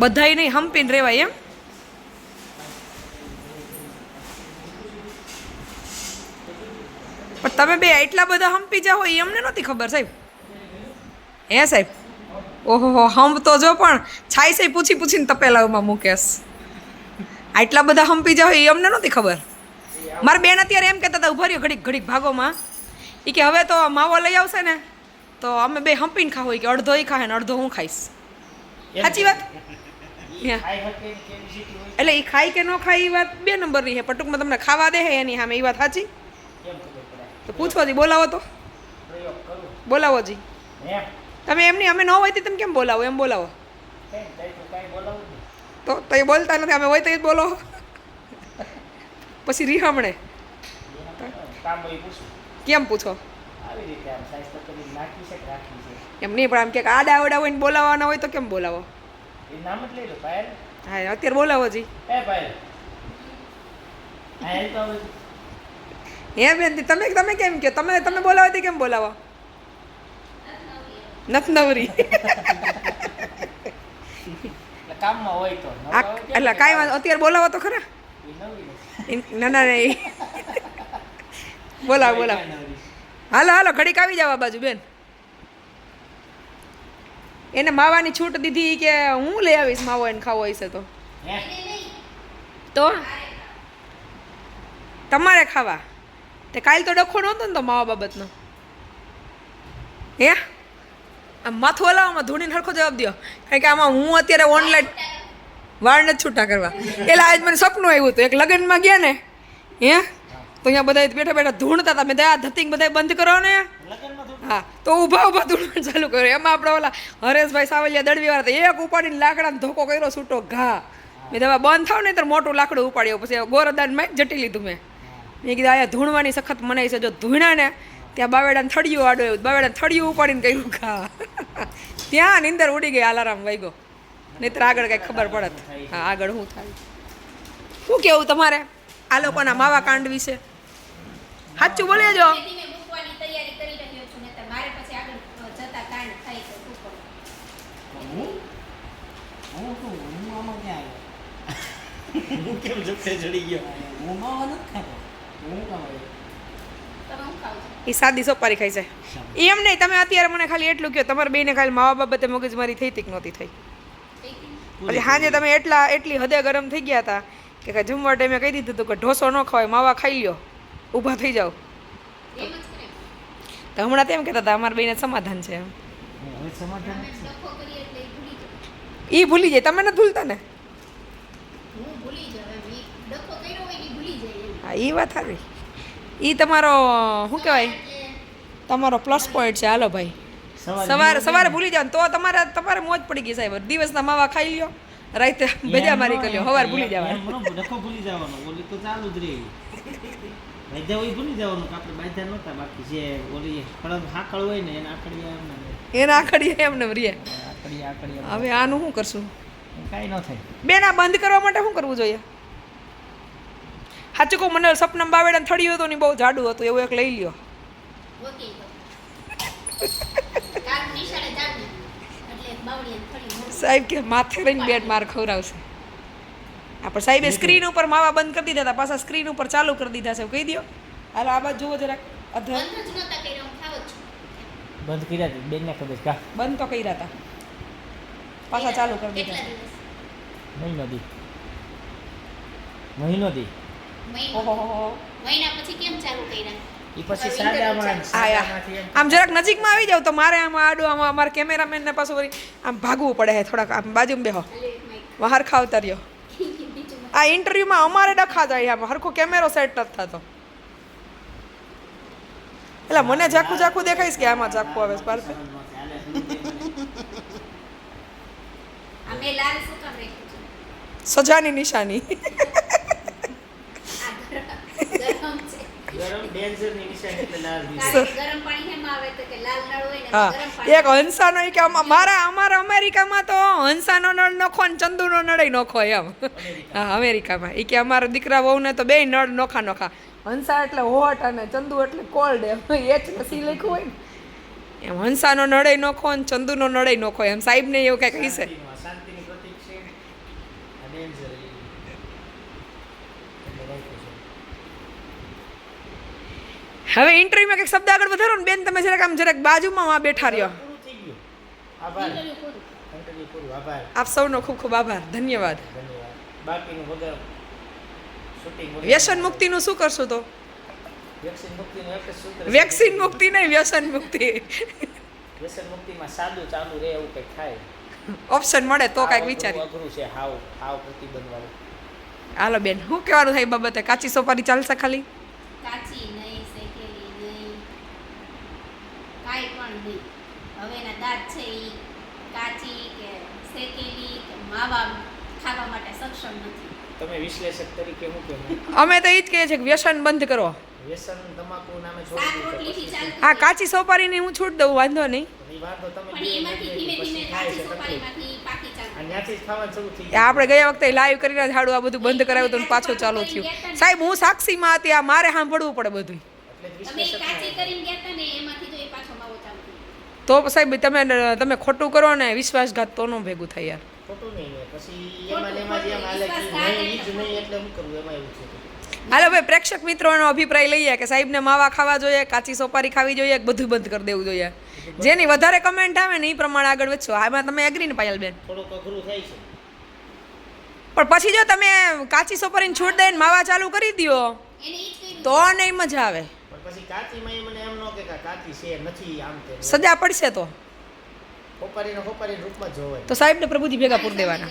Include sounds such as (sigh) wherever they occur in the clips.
બધાય નહીં હંપીને રહેવાય એમ? પણ તમે બે એટલા બધા હંપી જાઓ એ અમને નહોતી ખબર સાહેબ. હે સાહેબ? ઓહો હંપ તો જો પણ છાઈ સાહેબ પૂછી પૂછીને તપેલાઓમાં મૂકેશ. આટલા બધા હંપી જાઓ એ અમને નહોતી ખબર. મારા બેન અત્યારે એમ કહેતા હતા ઊભા રહ્યો ઘડીક ઘડીક ભાગોમાં. એ કે હવે તો માવો લઈ આવશે ને તો અમે બે હંપીને ખાવ હોય કે અડધો એ ખાય ને અડધો હું ખાઈશ. સાચી વાત. એટલે એ ખાય કે ન ખાય એ વાત બે નંબરની છે. પણ ટૂંકમાં તમને ખાવા દે હે એની સામે. એ વાત સાચી? તો પૂછો જી બોલાવો તો. બોલાવો જી. તમે એમની અમે ન હોય તો તમે કેમ બોલાવો? એમ બોલાવો. તો તો એ બોલતા નથી. અમે હોય તો એ જ બોલો. પછી રીહામણે કેમ પૂછો. એમ નહીં પણ આમ કે આડા આવડા હોય ને બોલાવવાના હોય તો કેમ બોલાવો? હા અત્યારે બોલાવો જી. હે બેન તમે તમે કેમ કહો તમે તમે બોલાવો તે કેમ બોલાવો? નથનવરી. કામમાં હોય તો. એટલે કાંઈ વાંધો અત્યારે બોલાવો તો ખરા. ના ના. બોલાવો બોલાવો. હાલો હાલો ઘડીક આવી જાવ બાજુ બેન. એને માવાની છૂટ દીધી કે હું લઈ આવીશ માવો એને ખાવો હશે તો. તો? તમારે ખાવા? તે કાલ તો ડખો નહોતો ને તો માવા બાબતનો. હે? આમ માથું હલાવવામાં ધૂણીને હરખો જવાબ દો કારણ કે આમાં હું અત્યારે ઓનલાઈન વાળ નથી છૂટા કરવા. એટલે આજ મને સપનું આવ્યું હતું. એક લગ્નમાં ગયા ને હે? તો અહીંયા બધા બેઠા બેઠા ધૂણતા હતા. મેં દયા ધતિંગ બધા બંધ કરો ને. હા, તો ઊભા ઊભા ધૂણવાનું ચાલુ કર્યું. એમાં આપણે ઓલા હરેશભાઈ સાવલિયા દડવી હતા. એક ઉપાડીને લાકડાને ધોકો કર્યો, છૂટો ઘા. મેં દવા બંધ થાવ નહીં તો મોટું લાકડું ઉપાડ્યો. પછી ગોરદાનમાં જટી લીધું મેં. મેં કીધું, આયા ધૂણવાની સખત મનાઈ છે. જો ધૂણા ને, ત્યાં બાવેડાને થડિયું આડો એવું. બાવેડાને થડિયું ઉપાડીને કર્યું ઘા. (laughs) ત્યાં નીંદર ઉડી ગઈ આલારામ વાગ્યો. નહીતર આગળ કઈ ખબર પડત. હા, આગળ શું થાય? શું કેવું તમારે? આ લોકોના માવા કાંડ વિશે સાચું બોલે જો ખેતીને મૂકવાની તૈયારી કરી રહ્યો છું નહીંતર મારે પછી આગળ અ, જતા કાંડ થાય તો શું કરું? હું શું હું આમાં ક્યાં આવ્યો હું કેમ જપ્તે ચડી ગયો? હું માવા નથી ખાતો. હું ખાવ એ સાદી સોપારી ખાઈ છે એમ નહીં તમે અત્યારે મને ખાલી એટલું કહો તમારે બેને ખાલી માવા બાબતે મગજમારી થઈ હતી કે નહોતી થઈ. પછી સાંજે તમે એટલા એટલી હદે ગરમ થઈ ગયા હતા કે કાંઈ જમવા ટાઈમે કહી દીધું હતું કે ઢોસો ન ખવાય માવા ખાઈ લ્યો. ઊભા થઈ જાઓ. તો હમણાં તેમ કહેતા હતા અમારા બેને સમાધાન છે એમ. એ ભૂલી જાય. એ ભૂલી જાય તમે નથી ભૂલતા ને. હું એ વાત સારી એ તમારો શું કહેવાય? તમારો પ્લસ પોઈન્ટ છે. હાલો ભાઈ. સવારે સવારે ભૂલી જાવ તો તમારે તમારે મોજ પડી ગઈ સાહેબ. દિવસના માવા ખાઈ લ્યો રાતે બેજા (laughs) મારી કરી લ્યો. સવારે ભૂલી જવાનું. ડખો ભૂલી જવાનો. ઓલી તો ચાલુ જ રહી. બાધા હોય ભૂલી જવાનું કે આપણે બાધા નહોતા. બાકી જે ઓલી ખળદ હાકળ હોય ને એના આખડીયા એમને એના આખડીયા એમને રીએ હવે આનું શું કરશું? કાંઈ ન થાય. બેન આ બંધ કરવા માટે શું કરવું જોઈએ? સાચું કહું મને સપના બાવેડા થડ્યું હતું ને બહુ જાડું હતું એવું એક લઈ લ્યો. સાહેબ કે માથે રહીને બેટ માર ખવડાવશે. આપણે સાહેબે સ્ક્રીન ઉપર માવા બંધ કરી દીધા હતા પાછા સ્ક્રીન ઉપર ચાલુ કરી દીધા છે કહી દો હાલો આ બાજુ જુઓ જરાક અધર. બંધ કર્યા બેનને ખબર કા? બંધ તો કર્યા હતા. પાછા ચાલુ કરી કેટલા દીધા. દિવસ? મહિનો દી. મહિનો દી. ઓહો મહિના પછી કેમ ચાલુ કર્યા? આમ જરાક નજીકમાં આવી જાવ તો મારે આમાં આડું આમાં અમારા કેમેરામેનને પાછું વળી આમ ભાગવું પડે છે થોડાક. આમ બાજુમાં બેહો. માઈક રહ્યો આ ઇન્ટરવ્યુમાં અમારે ડખા જાય આમ. હરખો કેમેરો સેટ નથી થતો. એટલે મને ઝાખું ઝાખું દેખાઈશ કે આમાં ઝાખું આવે છે પાર્થિવ? આ મેં લાલ શું કામ રાખ્યું છે. સજાની નિશાની. ગરમ છે. ગરમ ડેન્જરની નિશાની એટલે લાલ દીધી. કારણ કે ગરમ પાણી હેમાં આવે તો કે લાલ નળ હોય ને હા. ગરમ પાણી એક હંસાનો કે મારા અમારા અમેરિકામાં તો હંસાનો નળ નખો ને ચંદુનો નળ નખો એમ. હા અમેરિકામાં. એ કે અમારા દીકરા વહુને તો બે નળ નોખા નોખા. હંસા એટલે હોટ અને ચંદુ એટલે કોલ્ડ એમ. એચ ને સી લખ્યું હોય ને. એમ હંસાનો નળય નોખો અને ચંદુનો નળય નોખો એમ સાહેબને એવું કંઈક કહીશે હવે ઇન્ટરવ્યુમાં કંઈક શબ્દ આગળ વધારો ને બેન તમે જરાક આમ જરાક બાજુમાં આ બેઠા રહ્યો. આપ સૌનો ખૂબ ખૂબ આભાર. ધન્યવાદ. વ્યસન મુક્તિનું શું કરશું તો? વેક્સિન મુક્તિ નહીં વ્યસન મુક્તિ વ્યસન મુક્તિમાં સાદું ચાલુ રહે એવું કંઈક થાય ઓપ્શન મળે તો કાંઈક વિચારી અઘરું છે હાવ હાવ પ્રતિબંધ વાળું હાલો બેન શું કહેવાનું થાય બાબતે? કાચી સોપારી ચાલશે ખાલી? કાચી નહીં શેકેલી નહીં. કાંઈ પણ નહીં. હવેના દાંત છે એ કાચી કે શેકેલી કે માવા ખાવા માટે સક્ષમ નથી. તમે વિશ્લેષક તરીકે શું કહેવું અમે તો એ જ કહીએ છીએ કે વ્યસન બંધ કરો. વ્યસન તમાકુ નામે હા કાચી સોપારીની હું છૂટ દઉં વાંધો નહીં. આપણે ગયા વખતે લાઈવ કરીને ઝાડુ આ બધું બંધ કરાવ્યું હતું પાછું ચાલુ થયું. સાહેબ હું સાક્ષીમાં હતી આ મારે સાંભળવું પડે બધું. તો સાહેબ તમે તમે ખોટું કરો ને વિશ્વાસઘાત તો ન ભેગું થાય યાર. ખોટું નહીં પછી એમાં એમાં જે હાલે નહીં એટલે હું કરું? એમાં એવું છે હાલો ભાઈ પ્રેક્ષક મિત્રોનો અભિપ્રાય લઈએ કે સાહેબને માવા ખાવા જોઈએ કાચી સોપારી ખાવી જોઈએ બધું બંધ કરી દેવું જોઈએ? જેની વધારે કમેન્ટ આવે ને એ પ્રમાણે આગળ વધશો. આમાં તમે એગ્રી ને પાયલબેન પણ પછી જો તમે કાચી સોપારીને છૂટ દઈને માવા ચાલુ કરી દો તો નહીં મજા આવે. પણ પછી કાચીમાં એ મને એમ ન કે કાચી છે નથી આમ તેમ સજા પડશે તો. તો સાહેબને પ્રભુજી ભેગા પૂર દેવાના.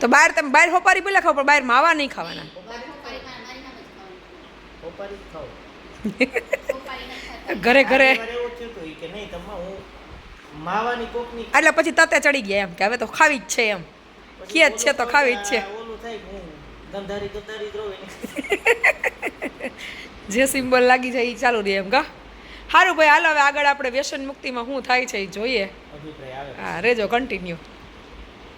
તો બહાર તમે બહાર હોપારી ભલે ખાવ પણ બહાર માવા નહીં ખાવાના. (laughs) ઘરે ઘરે. એટલે પછી તતે ચડી ગયા એમ કે હવે તો ખાવી જ છે એમ. કે જ છે તો ખાવી જ છે. (laughs) જે સિમ્બોલ લાગી જાય એ ચાલુ રહે એમ કા. સારું ભાઈ હાલો હવે આગળ આપણે વ્યસન મુક્તિમાં શું થાય છે એ જોઈએ. હા રેજો કન્ટિન્યુ